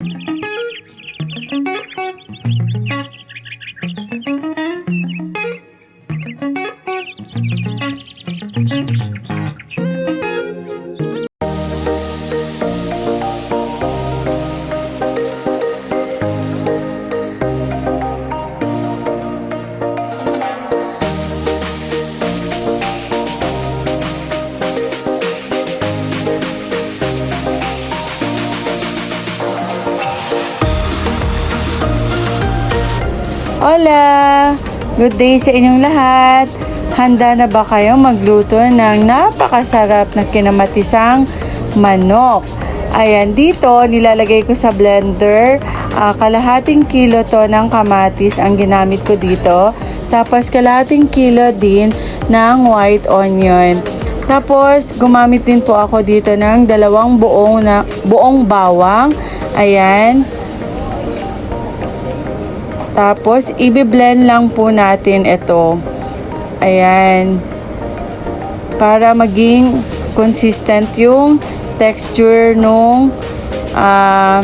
you Hola! Good day sa inyong lahat. Handa na ba kayo magluto ng napakasarap na kinamatisang manok? Ayan, dito nilalagay ko sa blender. ah, kalahating kilo to ng kamatis ang ginamit ko dito. Tapos kalahating kilo din ng white onion. Tapos gumamit din po ako dito ng dalawang buong na buong bawang. Ayan. Tapos, i-blend lang po natin ito. Ayan. Para maging consistent yung texture nung ah,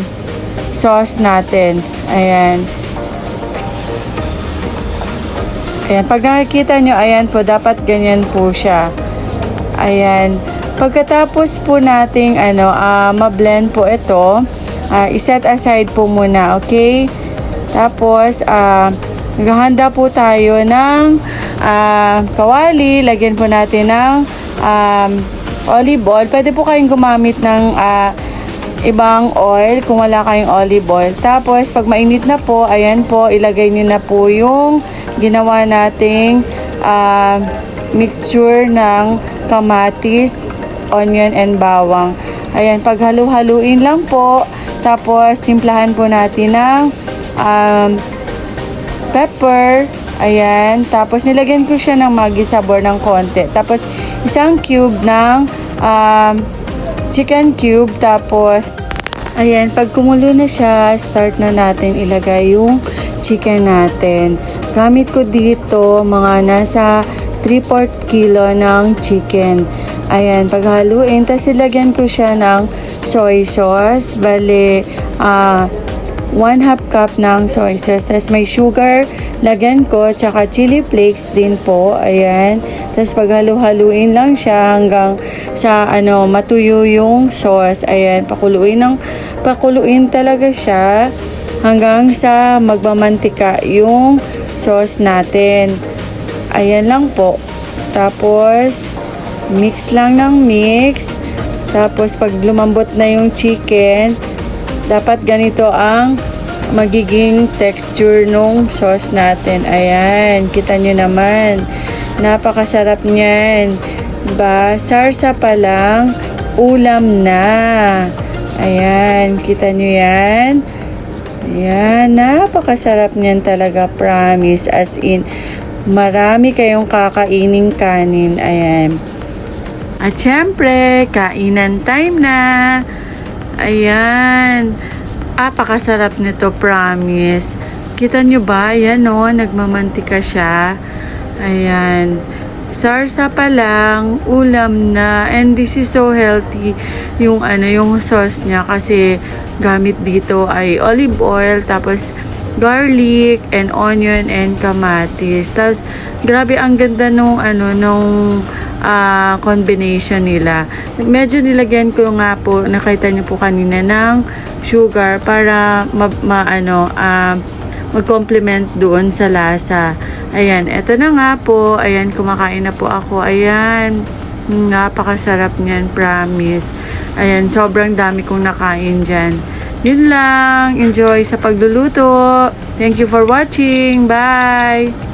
sauce natin. Ayan. Ayan. Pag nakikita nyo, ayan po, dapat ganyan po siya. Ayan. Pagkatapos po nating ano, ah, ma-blend po ito, ah, iset aside po muna, okay? Tapos, ah, naghahanda po tayo ng ah, kawali. Lagyan po natin ng um, olive oil. Pwede po kayong gumamit ng ah, ibang oil kung wala kayong olive oil. Tapos, pag mainit na po, ayan po, ilagay nyo na po yung ginawa nating ah, mixture ng kamatis, onion, and bawang. Ayan, pag halu-haluin lang po, tapos timplahan po natin ng um, pepper, ayan, tapos nilagyan ko siya ng magi sabor ng konti. Tapos isang cube ng um, chicken cube, tapos ayan, pag kumulo na siya, start na natin ilagay yung chicken natin. Gamit ko dito mga nasa 3-4 kilo ng chicken. Ayan, paghaluin, tapos ilagyan ko siya ng soy sauce. Bale, ah, 1 half cup ng soy sauce. Tapos may sugar, lagyan ko, tsaka chili flakes din po. Ayan. Tapos paghalu-haluin lang siya hanggang sa ano, matuyo yung sauce. Ayan, pakuluin ng pakuluin talaga siya hanggang sa magmamantika yung sauce natin. Ayan lang po. Tapos, mix lang ng mix. Tapos, pag lumambot na yung chicken, dapat ganito ang magiging texture nung sauce natin. Ayan, kita nyo naman. Napakasarap niyan. Diba? Sarsa pa lang, ulam na. Ayan, kita nyo yan. Ayan, napakasarap niyan talaga, promise. As in, marami kayong kakaining kanin. Ayan. At syempre, kainan time na. Ayan. Apakasarap nito, promise. Kita nyo ba? Ayan o, nagmamantika siya. Ayan. Sarsa pa lang, ulam na. And this is so healthy. Yung ano, yung sauce niya kasi gamit dito ay olive oil, tapos garlic and onion and kamatis. Tapos, grabe ang ganda nung ano, nung ah, combination nila. Medyo nilagyan ko nga po, nakita niyo po kanina ng sugar para ma, ma- ano, ah, mag-complement doon sa lasa. Ayan, eto na nga po. Ayan, kumakain na po ako. Ayan, napakasarap niyan, promise. Ayan, sobrang dami kong nakain dyan. Yun lang. Enjoy sa pagluluto. Thank you for watching. Bye!